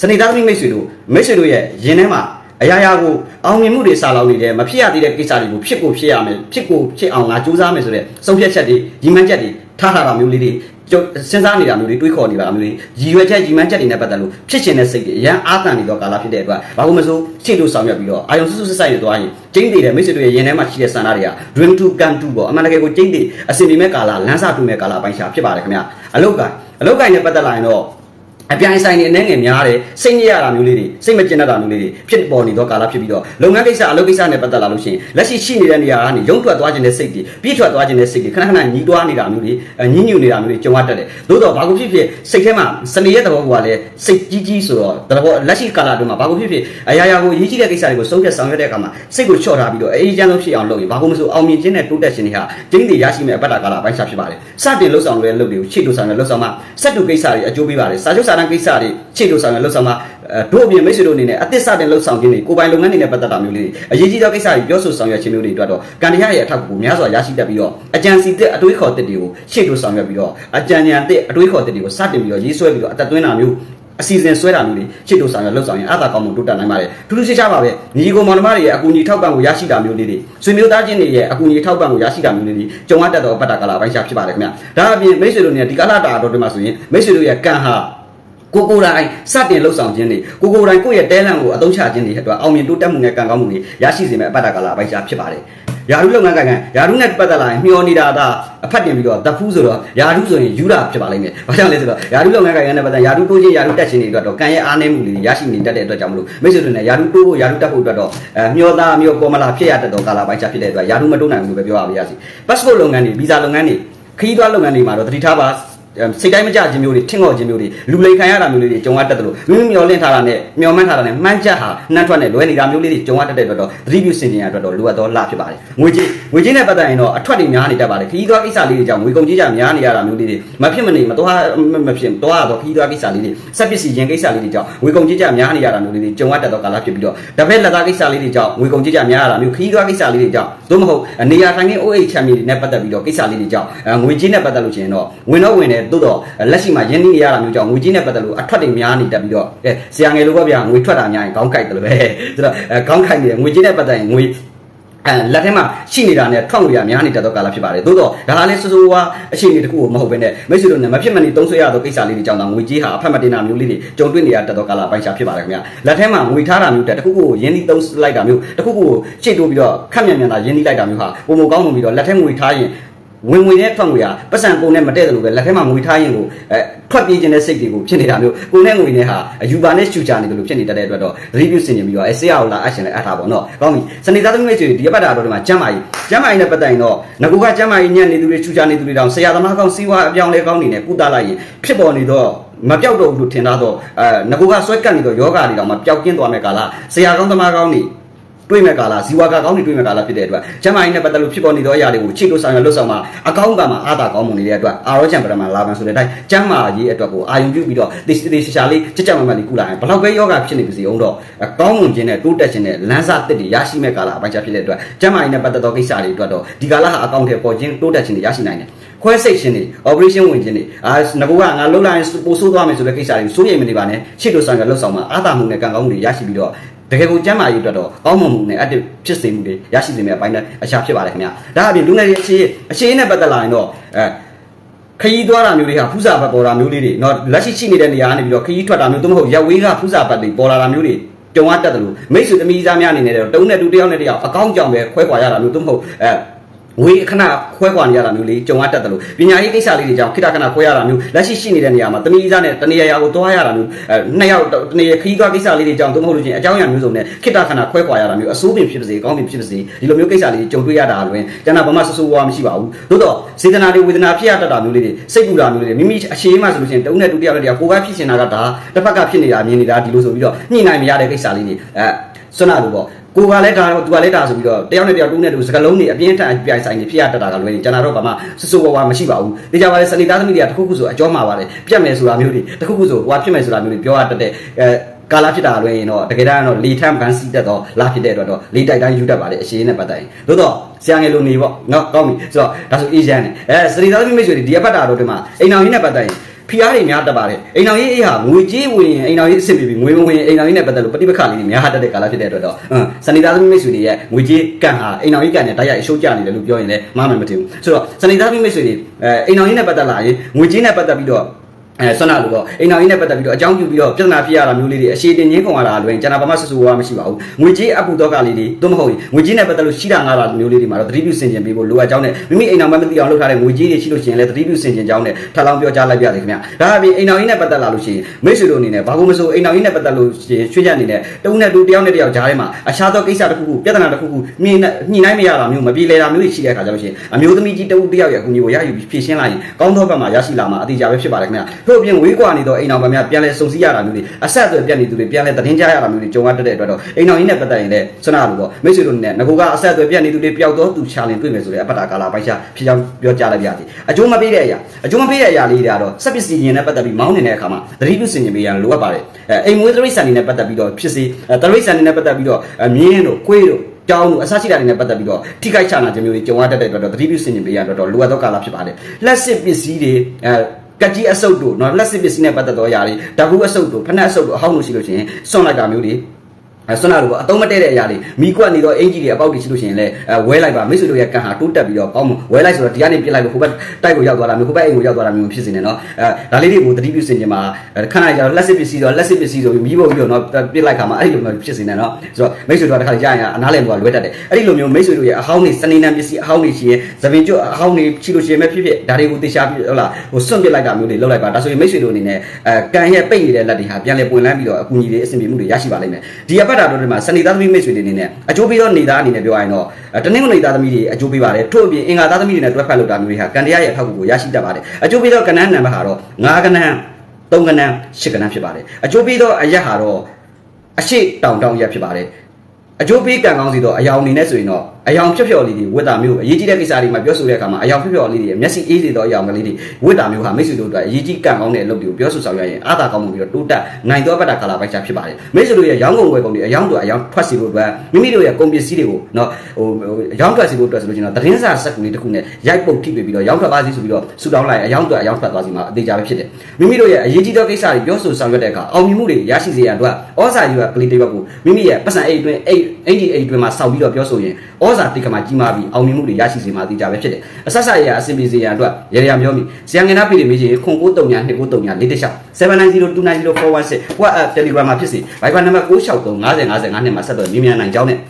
စနေသားသမီးမိတ်ဆွေတို့မိတ်ဆွေတို့ရဲ့ရင်ထဲမှာအရာရာကိုအောင်မြင်မှုတွေစာလောင်နေတယ်မဖြစ်ရသေးတဲ့ကိစ္စတွေကိုဖြစ်ကိုဖြစ်ရမယ်ဖြစ်ကိုဖြစ်အောင်ငါစူးစမ်းမယ်ဆိုတဲ့ဆုံးဖြတ်ချက်တွေညီမှန်းချက်တွေထားထားတာမျိုးလေးတွေကျုပ်စဉ်းစားနေတာမျိုးတွေတွေးခေါ်နေတာမျိုးတွေရည်ရွယ်ချက်ညီမှန်းချက်တွေနဲ့ပတ်သက်လို့ဖြစ်ရှင်တဲ့စိတ်တွေအရန်အားတန်နေတော့ကာလဖြစ်တဲ့အတွက်ဘာလို့မဆိုရှေ့လို့ဆောင်ရွက်ပြီးတော့အာယုံစုစုဆက်ဆက်ရသွားရင်ကျင်းတည်တဲ့မိတ်ဆွေတို့ရဲ့ရင်ထဲမှာရှိတဲ့စံနာတွေက dream to come to ပေါ့အမှန်တကယ်ကိုကျင်းတည်အစင်ဒီမဲ့ကာလလမ်းစာတူမဲ့ကာလပိုင်းရှာဖြစ်ပါတယ်ခင်ဗျအလုတ်က အလုတ်ကိုင်းနဲ့ပတ်သက်လာရင်တော့ အပြိုင်ဆိုင်နေအနေငယ်များတယ်စိတ်ညစ်ရတာမျိုးလေးတွေစိတ်မကျင်တတ်တာမျိုးလေးတွေဖြစ်ပေါ်နေတော့ကာလဖြစ်ပြီးတော့လုပ်ငန်းကိစ္စအလုပ်ကိစ္စနဲ့ပတ်သက်လာလို့ရှိရင်လက်ရှိရှိနေတဲ့နေရာကနေရုံထွက်သွားခြင်းတဲ့စိတ်တွေပြည့်ထွက်သွားခြင်းတဲ့စိတ်တွေခဏခဏညီးတွားနေတာမျိုးတွေညှဉ်းညူနေတာမျိုးတွေကြုံရတတ်တယ်သို့တော့ဘာကိုဖြစ်ဖြစ်စိတ်ထဲမှာစနေရဲ့သဘောကလည်းစိတ်ကြီးကြီးဆိုတော့သဘောလက်ရှိကာလအတွင်းမှာဘာကိုဖြစ်ဖြစ်အရာရာကိုရေးကြည့်တဲ့ကိစ္စတွေကိုဆုံးဖြတ်ဆောင်ရွက်တဲ့အခါမှာစိတ်ကိုချော့ထားပြီးတော့အေးချမ်းဆုံးဖြစ်အောင်လုပ်ရင်ဘာကိုမဆိုအောင်မြင်ခြင်းနဲ့တိုးတက်ခြင်းတွေဟာကျင်းတည်ရရှိမဲ့အပတ်တာကာလအပိုင်းခြားဖြစ်ပါတယ်စတင်လှုပ်ဆောင်တဲ့လုပ်တွေကိုခြေတူဆောင်ရလှုပ်ဆောင်မှစက်တူကိစ္စတွေအကျိုးပေးပါတယ်စာချုပ်စာတမ်းကိစ္စတွေခြေတူဆောင်ရလှုပ်ဆောင်မှတို့အပြင်မိတ်ဆွေတို့အနေနဲ့အသစ်စတင်လှုပ်ဆောင်ခြင်းတွေကိုပိုင်လုပ်ငန်းတွေနဲ့ပတ်သက်တာမျိုးလေးတွေအရေးကြီးသောကိစ္စတွေပြောဆိုဆောင်ရွက်ခြင်းမျိုးတွေအတွက်တော့ကံတရားရဲ့အထောက်အကူများစွာရရှိတတ်ပြီးတော့အကြံစီတဲ့အတွေးခေါ်တစ်တွေကိုခြေတူဆောင်ရွက်ပြီးတော့အကြံဉာဏ်တဲ့အတွေးခေါ်တစ်တွေကိုစတင်ပြီးတော့ရေးဆွဲပြီးတော့အသက်သွင်းတာမျိုးအစီအစဉ်ဆွဲတာမျိုးတွေချစ်တို့ဆောင်ရလှုပ်ဆောင်ရင်အသာကောင်းမှုတိုးတက်နိုင်ပါတယ်ထူးထူးခြားခြားပါပဲညီကိုမောင်နှမတွေရဲ့အကူအညီထောက်ပံ့ကိုရရှိတာမျိုးလေးတွေဆွေမျိုးသားချင်းတွေရဲ့အကူအညီထောက်ပံ့ကိုရရှိတာမျိုးလေးတွေကြုံရတတ်သောပတ်တာကာလပိုင်းရှားဖြစ်ပါတယ်ခင်ဗျဒါအပြင်မိတ်ဆွေတို့နဲ့ဒီကာလတာတော်တွေမှာဆိုရင်မိတ်ဆွေတို့ရဲ့ကံဟာ ကိုကိုယ်တိုင်စတင်လှုပ်ဆောင်ခြင်းတွေကိုကိုယ်တိုင်ကိုယ့်ရဲ့တဲလန့်ကိုအသုံးချခြင်းတွေအတွက်အောင်မြင်တိုးတက်မှုနဲ့ကံကောင်းမှုတွေရရှိစေမယ့်အပတ်တာကာလပိုင်းရှားဖြစ်ပါတယ်ယာရုလုပ်ငန်းကံကံယာရုနဲ့ပတ်သက်လာရင်မျောနေတာဒါအဖတ်တင်ပြီးတော့တဖူးဆိုတော့ယာရုဆိုရင်ယူတာဖြစ်ပါလိမ့်မယ်။ဘာကြောင့်လဲဆိုတော့ယာရုလုပ်ငန်းကံကံနဲ့ပတ်သက်ယာရုတိုးခြင်းယာရုတက်ခြင်းတွေအတွက်တော့ကံရဲ့အားနည်းမှုတွေရရှိနေတတ်တဲ့အတွက်ကြောင့်မလို့မိတ်ဆွေတို့နဲ့ယာရုတိုးဖို့ယာရုတက်ဖို့အတွက်တော့အဲမျောသားမျောပေါ်မလာဖြစ်ရတတ်တော့ကာလာပိုင်းချဖြစ်တဲ့အတွက်ယာရုမတိုးနိုင်ဘူးလို့ပဲပြောရပါရစေ။ passport လုပ်ငန်းတွေဗီဇာလုပ်ငန်းတွေခရီးသွားလုပ်ငန်းတွေမှာတော့တတိထားပါ စိတ်တိုင်းမကြခြင်းမျိုးတွေထင်ော်ခြင်းမျိုးတွေလူလိန်ခံရတာမျိုးလေးတွေကြုံရတတ်တယ်လို့မိမိမျောလင့်ထားတာနဲ့မျောမှန်းထားတာနဲ့မှန်းချက်ဟာနှမ်းထွက်နဲ့လွဲနေတာမျိုးလေးတွေကြုံရတတ်တဲ့အတွက်တော့သတိပြုစင်ကြင်ရအတွက်တော့လိုအပ်သောလဖြစ်ပါတယ်ငွေကြေးငွေကြေးနဲ့ပတ်သက်ရင်တော့အထွက်တွေများနေတတ်ပါတယ်ခရီးသွားကိစ္စလေးတွေကြောင့်ငွေကုန်ကြေးကြများနေရတာမျိုးလေးတွေမဖြစ်မနေမသွားမဖြစ်သွားတော့ခရီးသွားကိစ္စလေးတွေစက်ပစ္စည်းရင်ကိစ္စလေးတွေကြောင့်ငွေကုန်ကြေးကြများနေရတာမျိုးလေးတွေကြုံရတတ်သောကာလဖြစ်ပြီးတော့တပည့်လက်သားကိစ္စလေးတွေကြောင့်ငွေကုန်ကြေးကြများရတာမျိုးခရီးသွားကိစ္စလေးတွေကြောင့်သို့မဟုတ်နေရာထိုင်ခင်း OH ချမ်းမြေတွေနဲ့ပတ်သက်ပြီးတော့ကိစ္စလေးတွေကြောင့်ငွေကြေးနဲ့ပတ်သက်လို့ရှိရင်တော့ဝင်တော့ဝင်တယ်သို့တော့လက်ရှိမှာရင်းနှီးနေရတာမျိုးကြောင့်ငွေကြေးနဲ့ပတ်သက်လို့အထွက်တွေများနေတတ်ပြီးတော့အဲဆရာငယ်လိုပဲဗျာငွေထွက်တာများရင်ခေါင်းကိုက်တယ်လို့ပဲဆိုတော့အဲခေါင်းကိုက်နေတယ်ငွေကြေးနဲ့ပတ်သက်ရင်ငွေအဲလက်ထဲမှာရှိနေတာနဲ့ထွက်ငွေရများနေတတ်သောကာလဖြစ်ပါတယ်သို့တော့ဒါကလည်းစိုးစိုးဝါအခြေအနေတစ်ခုကိုမဟုတ်ဘဲနဲ့မိတ်ဆွေတို့နဲ့မဖြစ်မနေသုံးဆွဲရသောကိစ္စလေးတွေကြောင့်တော့ငွေကြေးဟာအဖက်မတင်တာမျိုးလေးတွေကြုံတွေ့နေရတတ်သောကာလပိုင်းရှားဖြစ်ပါတယ်ခင်ဗျာလက်ထဲမှာငွေထားတာမျိုးတက်တစ်ခုခုကိုရင်းနှီးသုံးလိုက်တာမျိုးတစ်ခုခုကိုရှေ့တိုးပြီးတော့ခက်မြန်မြန်သာရင်းနှီးလိုက်တာမျိုးဟာပုံမကောင်းမှုပြီးတော့လက်ထဲငွေထားရင် ဝင်ဝင်နဲ့ထွက်ငွေဟာပတ်စံကုန်နဲ့မတည့်တယ်လို့ပဲလက်ထဲမှာငွေထားရင်ကိုအဲထွက်ပြေးခြင်းတဲ့စိတ်တွေကိုဖြစ်နေတာမျိုးကိုနဲ့ငွေနဲ့ဟာယူပါနဲ့ရှူချနေတယ်လို့ဖြစ်နေတတ်တဲ့အတွက်တော့ review ဆင်နေပြီးတော့အဲဆရာကိုလာအပ်ရှင်လဲအပ်တာပေါ့နော်ကောင်းပြီစနေသားသမီးမိတ်ဆွေဒီအပတ်တာတော့ဒီမှာကျမ်းမာကြီးကျမ်းမာကြီးနဲ့ပတ်သက်ရင်တော့ငကူကကျမ်းမာကြီးညံ့နေသူတွေရှူချနေသူတွေတောင်ဆရာသမားကောင်းစီးပွားအပြောင်းလဲကောင်းနေနဲ့ကုသလိုက်ရင်ဖြစ်ပေါ်နေတော့မပြောက်တော့ဘူးလို့ထင်သားတော့အဲငကူကဆွဲကပ်နေတော့ယောဂတွေတောင်မှပျောက်ကင်းသွားမယ်ကာလဆရာကောင်းသမားကောင်းနေ တွေးမဲ့ကာလဇီဝကကောင်းနေတွေးမဲ့ကာလဖြစ်တဲ့အတွက်ကျမ်းမာရေးနဲ့ပတ်သက်လို့ဖြစ်ပေါ်နေသောအရာတွေကိုချိတ်လို့ဆောင်ရလွတ်ဆောင်မှာအကောင်းကမှာအာသာကောင်းမှုနေတဲ့အတွက်အာရောချံပရမလာမန်ဆိုတဲ့အတိုင်းကျမ်းမာရေးအတွက်ကိုအာယုံပြုပြီးတော့တေးတေးရှာလေးကြက်ကြက်မမလေးကုလာရင်ဘလောက်ပဲယောဂဖြစ်နေပါစေအောင်တော့ကောင်းမွန်ခြင်းနဲ့တိုးတက်ခြင်းနဲ့လမ်းစာတစ်တွေရရှိမဲ့ကာလအပိုင်းခြားဖြစ်တဲ့အတွက်ကျမ်းမာရေးနဲ့ပတ်သက်သောကိစ္စတွေအတွက်တော့ဒီကာလဟာအကောင့်ထဲပေါ်ခြင်းတိုးတက်ခြင်းတွေရရှိနိုင်တယ်ခွဲစိတ်ခြင်းတွေ operation ဝင်ခြင်းတွေအာငကူကငါလှုပ်လိုက်ရင်ပိုဆိုးသွားမယ်ဆိုတဲ့ကိစ္စတွေစိုးရိမ်မနေပါနဲ့ချစ်လို့ဆောင်ရလှုပ်ဆောင်မှာအာသာမှုနဲ့ကံကောင်းမှုတွေရရှိပြီးတော့ တကယ်ကိုကျမ်းမာရေးအတွက်တော့ကောင်းမွန်မှုနဲ့ active ဖြစ်စေမှုတွေရရှိစေမယ့်အပိုင်းနဲ့အခြားဖြစ်ပါတယ်ခင်ဗျာဒါအပြင်လူငယ်တွေအခြေအခြေနဲ့ပတ်သက်လာရင်တော့အဲခရီးသွားတာမျိုးတွေဟာဖူးစာဘတ်ပေါ်တာမျိုးလေးတွေတော့လက်ရှိရှိနေတဲ့နေရာကနေပြီးတော့ခရီးထွက်တာမျိုးသို့မဟုတ်ရက်ဝေးကဖူးစာဘတ်တွေပေါ်လာတာမျိုးတွေကြုံရတတ်တယ်လို့မိတ်ဆွေတမိသားများအနေနဲ့တော့တုံးတဲ့တူတယောက်နဲ့တယောက်အကောင့်ကြောင့်ပဲခွဲခွာရတာမျိုးသို့မဟုတ်အဲ ဝေးခဏခွဲခွာနေရတာမျိုးလေးကြုံရတတ်တယ်လို့ပညာရေးကိစ္စလေးတွေကြောင့်ခိတခဏခွဲရတာမျိုးလက်ရှိရှိနေတဲ့နေရာမှာတမီးသားနဲ့တနေရာရာကိုတွားရတာမျိုးအဲနှစ်ယောက်တနေရာခီးသွားကိစ္စလေးတွေကြောင့်သို့မဟုတ်လို့ချင်းအကြောင်းအရာမျိုးစုံနဲ့ခိတခဏခွဲခွာရတာမျိုးအစိုးပင်ဖြစ်ပါစေအကောင်းပင်ဖြစ်ပါစေဒီလိုမျိုးကိစ္စလေးကြုံတွေ့ရတာလွင်ကျန်တာဘာမှဆဆူဝါမရှိပါဘူးသို့တော့စေတနာတွေဝေဒနာဖြစ်ရတတ်တာမျိုးလေးတွေစိတ်ပူတာမျိုးလေးတွေမိမိအရှိမှဆိုလို့ချင်းတုံးနဲ့တူတယောက်နဲ့တယောက်ကိုယ်ပဲဖြစ်နေတာကဒါတစ်ဖက်ကဖြစ်နေတာမြင်နေတာဒီလိုဆိုပြီးတော့ညှိနိုင်မရတဲ့ကိစ္စလေးတွေအဲစွန့်နာလို့ပေါ့ ကိုကလည်းဒါတော့သူကလည်းဒါဆိုပြီးတော့တယောက်နဲ့တယောက်တူးနဲ့တူစကလုံးတွေအပြင်းထန်အပြိုင်ဆိုင်တွေဖြစ်ရတတ်တာကလွယ်နေကျွန်တော်တော့ဘာမှစစိုးဝါဝါမရှိပါဘူးတေချာပါလေစနေသားသမီးတွေကတခုခုဆိုအကြောမှာပါတယ်ပြတ်မယ်ဆိုတာမျိုးတွေတခုခုဆိုဟိုဖြစ်မယ်ဆိုတာမျိုးတွေပြောရတတ်တဲ့အဲကာလာဖြစ်တာလွယ်ရင်တော့တကယ်တမ်းတော့လီထမ်ဘန်စီတက်တော့လာဖြစ်တဲ့အတွက်တော့လီတိုက်တိုင်းယူတတ်ပါလေအရှိန်နဲ့ပတ်သက်ရင်သို့တော့ဆရာငယ်လိုနေပေါ့နော်ကောင်းပြီဆိုတော့ဒါဆိုအေးချမ်းတယ်အဲစနေသားသမီးမိတ်ဆွေတွေဒီအပတ်တာတော့ဒီမှာအိမ်အောင်ရင်းနဲ့ပတ်သက်ရင် ဖိအားတွေများတက်ပါတယ်အိမ်တော်ကြီးအေးဟာငွေကြေးဝင်ရင်အိမ်တော်ကြီးအဆင်ပြေပြီငွေမဝင်ရင်အိမ်တော်ကြီးနဲ့ပတ်သက်လို့ပဋိပက္ခလေးတွေများတက်တဲ့ကာလဖြစ်တဲ့အတွက်တော့အင်းစနေသားသမီးမိတ်ဆွေတွေရဲ့ငွေကြေးကန်ဟာအိမ်တော်ကြီးကန်နဲ့တိုက်ရိုက်အရှုံးကြနေတယ်လို့ပြောရင်လည်းမှားမယ်မထင်ဘူးဆိုတော့စနေသားသမီးမိတ်ဆွေတွေအဲအိမ်တော်ကြီးနဲ့ပတ်သက်လာရင်ငွေကြေးနဲ့ပတ်သက်ပြီးတော့ အဲဆွမ်းနာလို့တော့အိမ်တော်ကြီးနဲ့ပတ်သက်ပြီးတော့အကြောင်းပြုပြီးတော့ပြဿနာဖြစ်ရတာမျိုးလေးတွေအရှိတင်ငင်းကုန်ရတာလွင်ကျွန်တော်ဘာမှဆဆူဝါမရှိပါဘူးငွေကြေးအပူတော့ကလေးတွေသို့မဟုတ်ရင်ငွေကြေးနဲ့ပတ်သက်လို့ရှိတာငါတာမျိုးလေးတွေမှာတော့သတိပြုဆင်ခြင်ပေးဖို့လိုအပ်ကြောင်းနဲ့မိမိအိမ်တော်မမသိအောင်လုပ်ထားတဲ့ငွေကြေးတွေရှိလို့ရှိရင်လည်းသတိပြုဆင်ခြင်ကြောင်းနဲ့ထပ်လောင်းပြောကြားလိုက်ပြရတယ်ခင်ဗျဒါအပြင်အိမ်တော်ကြီးနဲ့ပတ်သက်လာလို့ရှိရင်မိတ်ဆွေတို့အနေနဲ့ဘာလို့မဆိုအိမ်တော်ကြီးနဲ့ပတ်သက်လို့ရှိရင်ရွှေ့ချက်အနေနဲ့တဦးနဲ့တူတယောက်နဲ့တယောက်ကြားထဲမှာအခြားသောကိစ္စတစ်ခုခုပြဿနာတစ်ခုခုမြင်ညှိနှိုင်းမရတာမျိုးမပြေလည်တာမျိုးတွေရှိတဲ့အခါကျလို့ရှိရင်အမျိုးသမီးကြီးတဦးတယောက်ရဲ့အကူအညီကိုရယူပြီးဖြည့်ရှင်းလိုက်ရင်ကောင်းသောဘက်မှာရရှိလာမှာအတိအကျပဲဖြစ်ပါတယ်ခင်ဗျထို့အပြင်ဝေးကွာနေသောအိမ်တော်ဗများပြန်လဲစုံစည်းရတာမျိုးတွေအဆက်အသွယ်ပြတ်နေသူတွေပြန်လဲသတင်းကြားရတာမျိုးတွေကြုံရတတ်တဲ့အတွက်တော့အိမ်တော်ကြီးနဲ့ပတ်သက်ရင်လည်းဆွမ်းနာလို့ပေါ့မိတ်ဆွေတို့နဲ့ငကိုကအဆက်အသွယ်ပြတ်နေသူတွေပျောက်သောသူချာလင်တွေ့မယ်ဆိုတဲ့အပတ္တကာလာပိုက်ရှာဖြစ်ကြောင်းပြောကြားလိုက်ပါသည်အကျိုးမပေးတဲ့အရာအကျိုးမပေးတဲ့အရာလေးတွေကတော့စက်ပစ္စည်းရင်နဲ့ပတ်သက်ပြီးမောင်းနေတဲ့အခါမှာသတိပြုစင်ကြင်ပေးရန်လိုအပ်ပါတယ်အဲအိမ်မွေးသရိတ်ဆန်တွေနဲ့ပတ်သက်ပြီးတော့ဖြစ်စေသရိတ်ဆန်တွေနဲ့ပတ်သက်ပြီးတော့မြင်းတို့ကိုွေးတို့ကြောင်းတို့အစရှိတာတွေနဲ့ပတ်သက်ပြီးတော့ထိခိုက်ချနာခြင်းမျိုးတွေကြုံရတတ်တဲ့အတွက်တော့သတိပြုစင်ကြင်ပေးရတော့လိုအပ်သောကာလဖြစ်ပါတယ်လက်စစ်ပစ္စည်းတွေအဲ ကကြီးအဆုပ်တို့နော်လက်စစ်ပစ္စည်းနဲ့ပတ်သက်သောအရာတွေဓာတ်ကူအဆုပ်တို့ဖက်နှက်အဆုပ်တို့အဟောင်းလို့ရှိလို့ရှိရင်စွန့်လိုက်တာမျိုးတွေ အဲဆွမ်းလာလို့ပေါ့အတုံးမတည့်တဲ့အရာတွေမိကွက်နေတော့အင်ဂျီတွေအပေါက်တွေရှိလို့ရှိရင်လည်းအဲဝဲလိုက်ပါမိတ်ဆွေတို့ရဲ့ကန်ဟာတိုးတက်ပြီးတော့ကောင်းမွန်ဝဲလိုက်ဆိုတော့ဒီကနေပြစ်လိုက်လို့ဟိုဘက်တိုက်ကိုရောက်သွားတာမျိုးဟိုဘက်အိမ်ကိုရောက်သွားတာမျိုးဖြစ်နေတယ်နော်အဲဒါလေးတွေကိုသတိပြုစင်ကြမှာခဏကြာလက်စစ်ပစ္စည်းတော့လက်စစ်ပစ္စည်းဆိုပြီးမိဖို့ပြီးတော့နော်ပြစ်လိုက်ခါမှာအဲ့ဒီလိုမျိုးဖြစ်နေတယ်နော်ဆိုတော့မိတ်ဆွေတို့ကတစ်ခါကြာရင်အနားလည်မှုကလွဲတတ်တယ်အဲ့ဒီလိုမျိုးမိတ်ဆွေတို့ရဲ့အဟောင်းတွေစနေနံပစ္စည်းအဟောင်းတွေရှိရင်သပင်ကျွတ်အဟောင်းတွေရှိလို့ရှိရင်ပဲဖြစ်ဖြစ်ဒါတွေကိုတေချာပြီးဟုတ်လားဟိုစွန့်ပစ်လိုက်တာမျိုးတွေလုပ်လိုက်ပါဒါဆိုရင်မိတ်ဆွေတို့အနေနဲ့အဲကန်ရဲ့ပိတ်နေတဲ့လက်တွေဟာပြန်လဲပွင့်လန်းပြီးတော့အကူအညီတွေအဆင်ပြေမှုတွေရရှိပါလိမ့်မယ်ဒီအပတ်တာတို့တွေမှာစနေသားသမီးမိတ်ဆွေတွေအနေနဲ့အကျိုးပေးသောနေသားအနေနဲ့ပြောရရင်တော့တနင်္ဂနွေသားသမီးတွေအကျိုးပေးပါတယ်ထို့အပြင်အင်္ဂါသားသမီးတွေနဲ့တွဲဖက်လုပ်တာမျိုးတွေဟာကန်တရားရဲ့အထောက်အကူကိုရရှိတတ်ပါတယ်အကျိုးပေးသောကဏ္ဍနံပါတ်ဟာတော့9ကဏ္ဍ3ကဏ္ဍ10ကဏ္ဍဖြစ်ပါတယ်အကျိုးပေးသောအရက်ဟာတော့အရှိတောင်တောင်ရက်ဖြစ်ပါတယ်အကျိုးပေးကံကောင်းစီတော့အယောင်အနေနဲ့ဆိုရင်တော့ အယောင်ဖြော့ဖြော့လေးတွေဝတ်တာမျိုးအရေးကြီးတဲ့ကိစ္စတွေမှာပြောဆိုတဲ့အခါမှာအယောင်ဖြော့ဖြော့လေးတွေမျက်စိအေးစေတော့အယောင်ကလေးတွေဝတ်တာမျိုးဟာမိတ်ဆွေတို့အတွက်အရေးကြီးကံကောင်းတဲ့အလုပ်တွေကိုပြောဆိုဆောင်ရွက်ရင်အားသာကောင်းမှုပြီးတော့တိုးတက်နိုင်သောဘက်တာကာလာပိုက်ချဖြစ်ပါတယ်မိတ်ဆွေတို့ရဲ့ရောင်းကုန်ဝယ်ကုန်တွေအယောင်တို့အယောင်ထွက်စီဖို့အတွက်မိမိတို့ရဲ့ကုန်ပစ္စည်းတွေကိုနော်ဟိုရောင်းထွက်စီဖို့အတွက်ဆိုလို့ရှိရင်တော့သတင်းစာစက်ကူလေးတစ်ခုနဲ့ရိုက်ပုတ်ထိပ်ပြီးတော့ရောင်းထွက်ပါစီဆိုပြီးတော့ဆူတောင်းလိုက်အယောင်တို့အယောင်ထွက်သွားစီမှာအသေးချာပဲဖြစ်တယ်မိမိတို့ရဲ့အရေးကြီးသောကိစ္စတွေပြောဆိုဆောင်ရွက်တဲ့အခါအောင်မြင်မှုတွေရရှိစေရန်အတွက်ဩဇာယူရကလေးတစ်ယောက်ကိုမိမိရဲ့ပတ်စံအိတ်အတွင်းအိတ်အင်ဒီအိတ်အတွင်းမှာစောက်ပြီးတော့ပြောဆိုရင်ဩဇာတိတ်ကမှာကြီးမားပြီးအောင်မြင်မှုတွေရရှိစေမှာအသေးချာပဲဖြစ်တယ်အဆက်ဆက်ရအဆင်ပြေစေရန်အတွက်ရရပြောမိဇယံငင်နာပြည်တွေမေးချင်ခွန်939 239 4တစ်လျှောက်790290416 WhatsApp Telegram မှာဖြစ်စေ Viber နံပါတ်663 50 55နဲ့မှာဆက်သွယ်မြင်မြန်နိုင်ကြောင်းနဲ့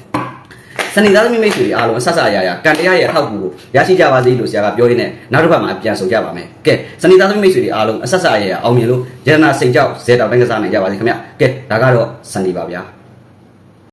စနေသားသမီးမိတ်ဆွေတွေအားလုံးအဆက်ဆက်ရရကန်တရားရဲ့အထောက်အကူကိုရရှိကြပါစေလို့ဆရာကပြောရင်းနဲ့နောက်တစ်ပတ်မှာပြန်ဆောင်ကြပါမယ်။ကဲစနေသားသမီးမိတ်ဆွေတွေအားလုံးအဆက်ဆက်ရရအောင်မြင်လို့ရတနာစိတ်ကြောက်ဇေတောင်တိုင်းကစားနိုင်ကြပါစေခင်ဗျ။ကဲဒါကတော့စနေပါဗျာ။